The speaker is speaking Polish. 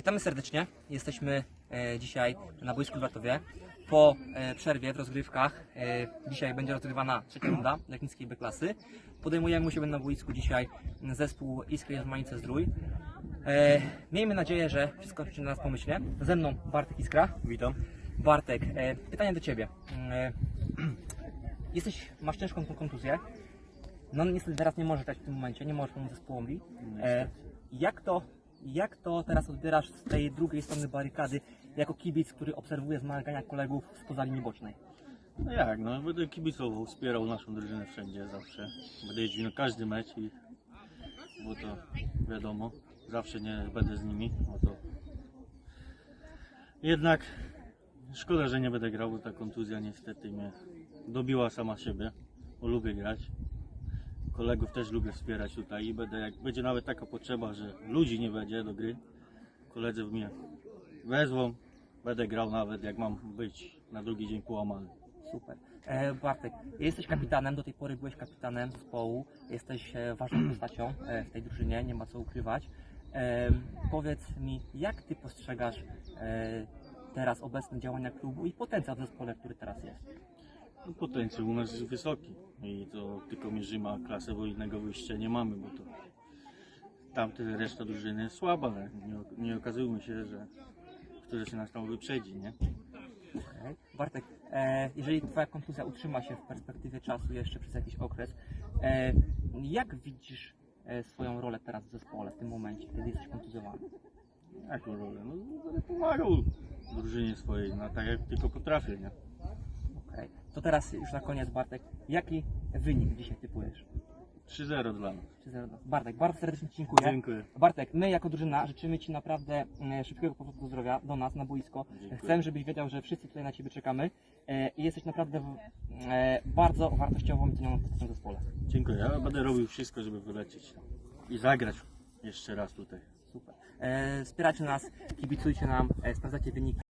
Witamy serdecznie. Jesteśmy e, dzisiaj na boisku w Wartowie. Po e, przerwie w rozgrywkach, e, dzisiaj będzie rozgrywana trzecia runda Legnickiej B klasy. Podejmujemy siebie na boisku dzisiaj zespół Iskry Jazmanice Zdrój. Miejmy nadzieję, że wszystko się na nas pomyślnie. Ze mną Bartek Iskra. Witam. Bartek, pytanie do Ciebie. Jesteś, masz ciężką kontuzję. No niestety teraz nie możesz grać w tym momencie, nie możesz pomóc zespołowi. E, jak, to, jak to teraz odbierasz z tej drugiej strony barykady, jako kibic, który obserwuje zmagania kolegów spoza linii bocznej? No jak, no będę kibicował, wspierał naszą drużynę wszędzie, zawsze. Będę jeździł na każdy mecz i bo to wiadomo, zawsze nie będę z nimi, bo to jednak szkoda, że nie będę grał, bo ta kontuzja niestety mnie dobiła sama siebie, bo lubię grać. Kolegów też lubię wspierać tutaj i będę, jak będzie nawet taka potrzeba, że ludzi nie będzie do gry, koledzy mnie wezwą, będę grał nawet jak mam być na drugi dzień połamany. Super. E, Bartek, jesteś kapitanem, do tej pory byłeś kapitanem zespołu, jesteś e, ważną postacią e, w tej drużynie, nie ma co ukrywać. E, powiedz mi, jak Ty postrzegasz e, teraz obecne działania klubu i potencjał w zespole, który teraz jest? No, Potencjał u nas jest wysoki i to tylko mierzymy, a klasę, bo innego wyjścia nie mamy, bo to tamte reszta drużyny jest słaba, ale nie, nie okazujmy się, że któryś nas tam wyprzedzi, nie? Bartek, e, jeżeli Twoja kontuzja utrzyma się w perspektywie czasu jeszcze przez jakiś okres, e, jak widzisz e, swoją rolę teraz w zespole w tym momencie, kiedy jesteś kontuzjowany? Jaką rolę? No będę pomagał drużynie swojej, no tak jak tylko potrafię, nie? Okej. To teraz już na koniec Bartek, jaki wynik dzisiaj typujesz? 3-0 dla nas. 3-0. Bartek, bardzo serdecznie Ci dziękuję. Dziękuję. Bartek, my jako drużyna życzymy Ci naprawdę mm, szybkiego powrotu do zdrowia do nas na boisko. Dziękuję. Chcemy, żebyś wiedział, że wszyscy tutaj na Ciebie czekamy e, i jesteś naprawdę w, e, bardzo wartościową postacią w zespole. Dziękuję. Ja będę robił wszystko, żeby wylecieć i zagrać jeszcze raz tutaj. Super. E, wspierajcie nas, kibicujcie nam, e, sprawdzajcie wyniki.